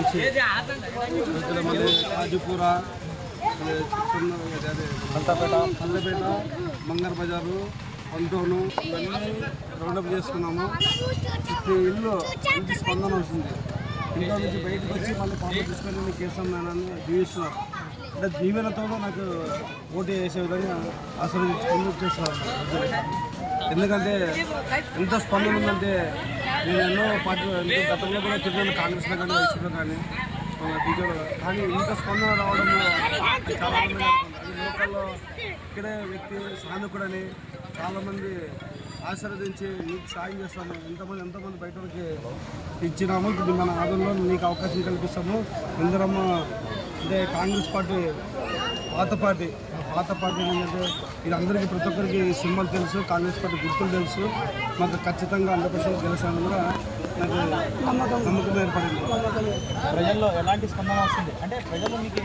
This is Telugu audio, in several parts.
నుంచి ప్రజల కాజుపూర అదే పల్లెపేట మంగర్ బజారు పంతోను ఇవన్నీ రౌండప్ చేసుకున్నాము ప్రతి ఇల్లు మంచి స్పందన వస్తుంది ఇంట్లో నుంచి బయటకు వచ్చి మళ్ళీ పాపం తీసుకొని మీకు వేస్తున్నానని జీవిస్తున్నారు అంటే దీవెనతో నాకు పోటీ చేసే విధంగా ఆశీర్వదించుకుంటూ చేస్తున్నారు ఎందుకంటే ఎంత స్పందన ఉందంటే నేను ఎన్నో పార్టీ గతంలో కూడా కాంగ్రెస్ కాంగ్రెస్లో కానీ వైసీపీలో కానీ బీజేపీలో కానీ. ఇంత స్పందన రావడం చాలా ఆనందంగా లోకల్లో ఇక్కడే వ్యక్తి సానుకుడని చాలామంది ఆశీర్వదించి నీకు సాయం చేస్తాము ఎంతమంది ఎంతమంది బయట వాళ్ళకి ఇచ్చినాము ఇప్పుడు మన ఆదంలో నీకు అవకాశం కల్పిస్తాము. ఇందరమ్మ అంటే కాంగ్రెస్ పార్టీ పాత పార్టీ. పాత పార్టీ ఏంటంటే ఇది అందరికీ ప్రతి ఒక్కరికి సింబల్ తెలుసు కాంగ్రెస్ పార్టీ గుర్తులు తెలుసు. మాకు ఖచ్చితంగా హండ్రెడ్ పర్సెంట్ గెలుస్తాను కూడా నాకు నమ్మకం ఏర్పడింది. ప్రజల్లో ఎలాంటి స్పందన వస్తుంది? అంటే ప్రజలు మీకు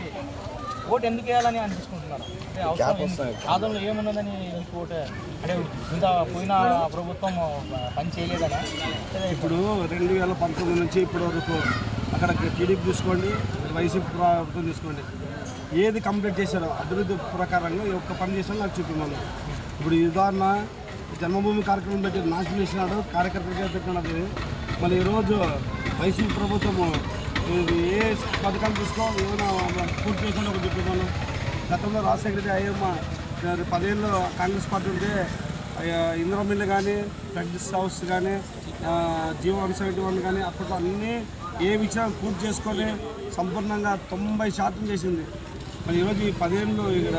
ఓటు ఎందుకు వేయాలని అనిపించుకుంటున్నారు అంటే అవసరం ఏంది? ఆదంలో ఏమున్నదని మీకు ఓటు? అంటే ఇంత పోయిన ప్రభుత్వం పని చేయలేదనా? లేదా ఇప్పుడు రెండు వేల పంతొమ్మిది నుంచి ఇప్పటి వరకు అక్కడ టీడీపీ తీసుకోండి వైసీపీ ప్రభుత్వం తీసుకోండి. ఏది కంప్లీట్ చేశారో అభివృద్ధి ప్రకారంగా ఈ ఒక్క పని చేసారో నాకు చూపిమను ఇప్పుడు ఉదాహరణ జన్మభూమి కార్యక్రమం పెట్టి నాశనం చేసినాడు కార్యకర్తగా పెట్టినది మళ్ళీ ఈరోజు వైసీపీ ప్రభుత్వము ఏ పథకాలు తీసుకో ఏమైనా పూర్తి చేసిన ఒక చెప్పాను గతంలో రాజశేఖర రెడ్డి అయ్యమ్మ పదేళ్ళు కాంగ్రెస్ పార్టీ ఉంటే ఇంద్రమిల్లు కానీ ప్రెగ్నెన్స్ హౌస్ కానీ జీవో వన్ సెవెంటీ వన్ కానీ అప్పట్లో అన్నీ ఏ విషయాలు పూర్తి చేసుకొని సంపూర్ణంగా తొంభై శాతం చేసింది. మరి ఈరోజు ఈ పదేళ్ళు ఇక్కడ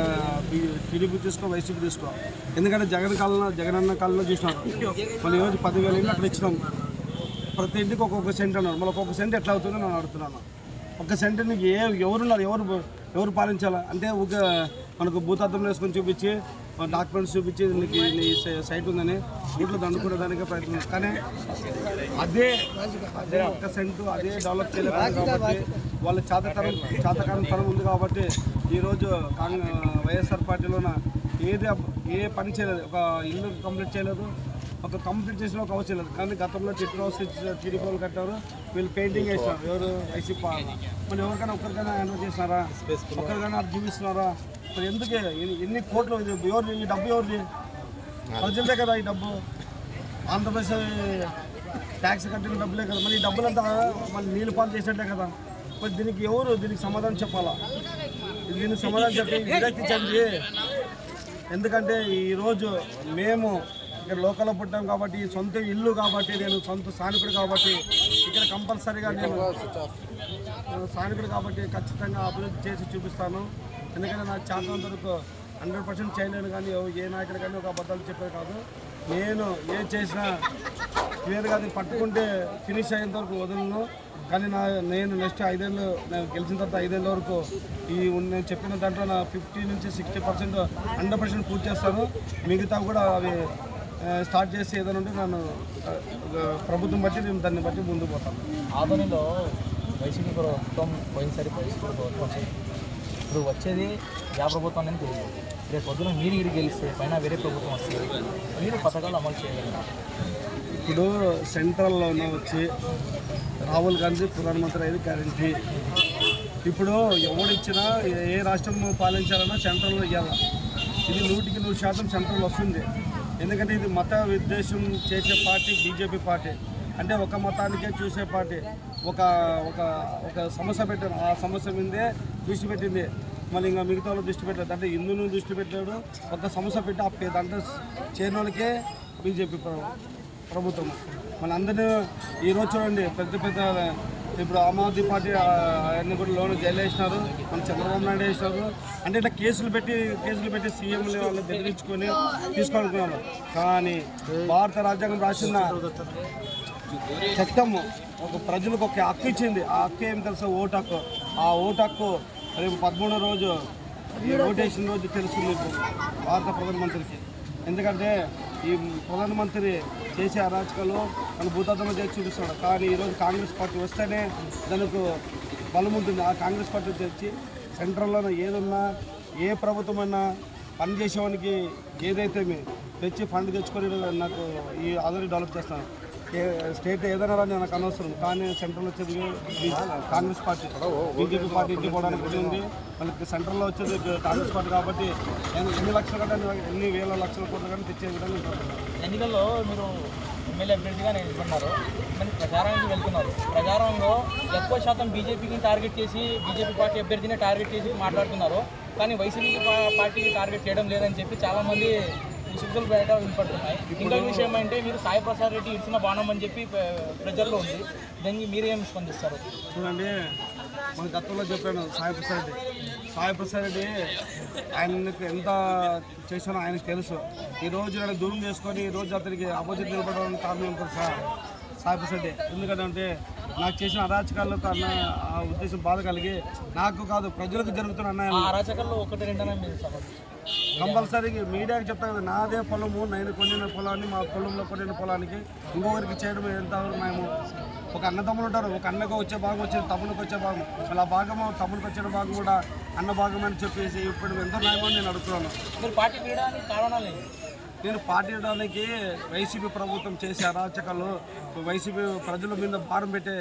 టీడీపీ తీసుకో వైసీపీ తీసుకో. ఎందుకంటే జగన్ కాలంలో జగన్ అన్న కాలంలో చూసినారు. మళ్ళీ ఈరోజు పదివేల ఇళ్ళు అక్కడ ఇచ్చినాం. ప్రతి ఇంటికి ఒక్కొక్క సెంట్ అన్నారు. మళ్ళీ ఒక్కొక్క సెంట్ ఎట్లా అవుతుందో నేను అడుగుతున్నాను. ఒక్క సెంట్ నీకు ఏ ఎవరున్నారు? ఎవరు ఎవరు పాలించాలా? అంటే ఒక మనకు భూతత్వం వేసుకొని చూపించి డాక్యుమెంట్స్ చూపించి నీకు నీ సైట్ ఉందని ఇంట్లో దండుకునే దానికి ప్రయత్నం కానీ అదే అదే ఒక్క సెంటు అదే డెవలప్ చేయలేదు కాబట్టి వాళ్ళ చేతకరం చేతకారం తరం ఉంది కాబట్టి ఈరోజు కాంగ్రెస్ వైఎస్ఆర్ పార్టీలోన ఏది ఏ పని చేయలేదు. ఒక ఇల్లు కంప్లీట్ చేయలేదు. ఒక కంప్లీట్ చేసిన ఒక హౌస్ చేయలేదు. కానీ గతంలో చెట్టు హౌస్ వాళ్ళు కట్టారు. వీళ్ళు పెయింటింగ్ వేసినారు. ఎవరు వైసీపీ. మరి ఎవరికైనా ఒక్కరికైనా హ్యాండ్ చేసినారా? ఒక్కరికైనా జీవిస్తున్నారా మరి ఎందుకు? ఎన్ని- కోట్లు ఇది? ఎవరు ఈ డబ్బు ఎవరిది? ప్రజలదే కదా ఈ డబ్బు. ఆంధ్రప్రదేశ్ ట్యాక్స్ కట్టిన డబ్బులే కదా. మరి ఈ డబ్బులంతా మళ్ళీ నీళ్ళు పాలు చేసినట్లే కదా. మరి దీనికి ఎవరు దీనికి సమాధానం చెప్పాలా? దీనికి సమాధానం చెప్పి విరక్తించండి ఎందుకంటే ఈరోజు మేము ఇక్కడ లోకల్లో పుట్టాం కాబట్టి సొంత ఇల్లు కాబట్టి నేను సొంత స్థానికుడు కాబట్టి ఇక్కడ కంపల్సరీగా నేను స్థానికుడు కాబట్టి ఖచ్చితంగా అభివృద్ధి చేసి చూపిస్తాను. ఎందుకంటే నాకు చాలా వరకు హండ్రెడ్ పర్సెంట్ చేయలేను కానీ ఏ నాయకుడు కానీ ఒక అబద్ధాలు చెప్పేది కాదు. నేను ఏం చేసినా క్లియర్గా అది పట్టుకుంటే ఫినిష్ అయ్యేంత వరకు వదలను. కానీ నా నేను నెక్స్ట్ ఐదేళ్ళు నేను గెలిచిన తర్వాత ఐదేళ్ళ వరకు ఈ నేను చెప్పిన దాంట్లో నా ఫిఫ్టీ నుంచి సిక్స్టీ పర్సెంట్ హండ్రెడ్ పర్సెంట్ పూర్తి చేస్తాను మిగతా కూడా అవి స్టార్ట్ చేసి ఏదైనా ఉంటే నన్ను ప్రభుత్వం బట్టి నేను దాన్ని బట్టి ముందుకు పోతాను. ఆదోనిలో వైసీపీ ప్రభుత్వం పోయినసారి వైసీపీ ప్రభుత్వం ఇప్పుడు వచ్చేది యా ప్రభుత్వం అనేది తెలియదు. రేపు పొద్దున మీరు ఇడికి గెలిస్తే పైన వేరే ప్రభుత్వం వస్తుంది. మీరు పథకాలు అమలు చేయగలరు ఇప్పుడు సెంట్రల్లో ఉన్న వచ్చి రాహుల్ గాంధీ ప్రధానమంత్రి అయ్యేది గ్యారంటీ ఇప్పుడు ఎవడిచ్చినా ఏ- ఏ రాష్ట్రం పాలించాలన్నా సెంట్రల్లో ఇవ్వాలి ఇది నూటికి నూరు శాతం సెంట్రల్ వస్తుంది. ఎందుకంటే ఇది మత విద్వేషం చేసే పార్టీ బీజేపీ పార్టీ. అంటే ఒక మతానికే చూసే పార్టీ. ఒక ఒక ఒక సమస్య పెట్టారు. ఆ సమస్య మీదే దృష్టి పెట్టింది. మళ్ళీ ఇంకా మిగతా వాళ్ళు దృష్టి పెట్టలేదు. అంటే హిందువును దృష్టి పెట్టాడు ఒక సమస్య పెట్టి అప్పే దాంట్లో చేరిన వాళ్ళకే బీజేపీ ప్రభుత్వం. మన అందరినీ ఈరోజు చూడండి పెద్ద పెద్ద ఇప్పుడు ఆమ్ ఆద్మీ పార్టీ అన్ని కూడా లోన్ జైలు వేసినారు మన చంద్రబాబు నాయుడు వేసినారు. అంటే ఇట్లా కేసులు పెట్టి కేసులు పెట్టి సీఎంలు వాళ్ళు బెదిరించుకొని తీసుకోవాలనుకున్నారు. కానీ భారత రాజ్యాంగం రాసిన చట్టము ఒక ప్రజలకు ఒక హక్కు ఇచ్చింది. ఆ హక్కు ఏం తెలుసా? ఓటు హక్కు. ఆ ఓటు హక్కు రేపు పదమూడో రోజు ఈ ఓటేసిన రోజు తెలుస్తుంది భారత ప్రధానమంత్రికి. ఎందుకంటే ఈ ప్రధానమంత్రి చేసే అరాచకాలు మన భూతాత్మ చేసి చూపిస్తున్నాడు. కానీ ఈరోజు కాంగ్రెస్ పార్టీ వస్తేనే దానికి బలం ఉంటుంది. ఆ కాంగ్రెస్ పార్టీ తెచ్చి సెంట్రల్లో ఏదున్నా ఏ ప్రభుత్వం అన్నా పని చేసేవానికి ఏదైతే మీ తెచ్చి ఫండ్ తెచ్చుకొని నాకు ఈ ఆధార్ డెవలప్ చేస్తాను. స్టేట్ ఏదైనా రాని నాకు అనవసరం. కానీ సెంట్రల్ వచ్చేది కాంగ్రెస్ పార్టీ. బీజేపీ పార్టీ ఇంటికి పోవడానికి ఇది ఉంది. సెంట్రల్లో వచ్చేది కాంగ్రెస్ పార్టీ కాబట్టి నేను ఎన్ని లక్షలు కంటే ఎన్ని వేల లక్షల కోట్లు కానీ తెచ్చే విధంగా ఎన్నికల్లో మీరు ఎమ్మెల్యే అభ్యర్థిగా నిలబడినారు మరి ప్రచారానికి వెళ్తున్నారు. ప్రచారంలో ఎక్కువ శాతం బీజేపీకి టార్గెట్ చేసి బీజేపీ పార్టీ అభ్యర్థిని టార్గెట్ చేసి మాట్లాడుతున్నారు. కానీ వైసీపీ పార్టీకి టార్గెట్ చేయడం లేదని చెప్పి చాలామంది సుఖులు బయట వినపడుతున్నాయి. ఇంకొక విషయం అంటే మీరు సాయి ప్రసాద్ రెడ్డి ఇచ్చిన బాణం అని చెప్పి ప్రజల్లో ఉంది. దానికి మీరేం స్పందిస్తారు? చూడండి మన గతంలో చెప్పాను సాయి ప్రసాద్ రెడ్డి. సాయి ప్రసాద్ రెడ్డి ఆయనకు ఎంత చేశానో ఆయనకు తెలుసు. ఈ రోజు నేను దూరం చేసుకొని ఈ రోజు అతనికి అపోజిట్ నిలబడడానికి కారణం ఉంటుంది సార్ సాయి ప్రసాద్ రెడ్డి ఎందుకంటే నాకు చేసిన అరాచకాలకు అన్న ఆ ఉద్దేశం బాధ కలిగి నాకు కాదు ప్రజలకు జరుగుతున్న అరాచకాల్లో ఒకటి కంపల్సరీగా మీడియాకి చెప్తాను కదా, నాదే పొలము నేను కొనిన పొలాన్ని మా పొలంలో కొనిన పొలానికి ఇంకొకరికి చేయడం ఎంతవరకు మేము ఒక అన్నదమ్ములు ఉంటారు ఒక అన్నకు వచ్చే భాగం వచ్చేది తమ్మునికి వచ్చే భాగం. అలా భాగము తమ్మునికి వచ్చిన భాగం కూడా అన్న భాగం అని చెప్పేసి ఇప్పుడు ఎంత న్యాయమని నేను అడుగుతున్నాను. పార్టీ నేను పాటించడానికి వైసీపీ ప్రభుత్వం చేసే అరాచకాలు వైసీపీ ప్రజల మీద భారం పెట్టే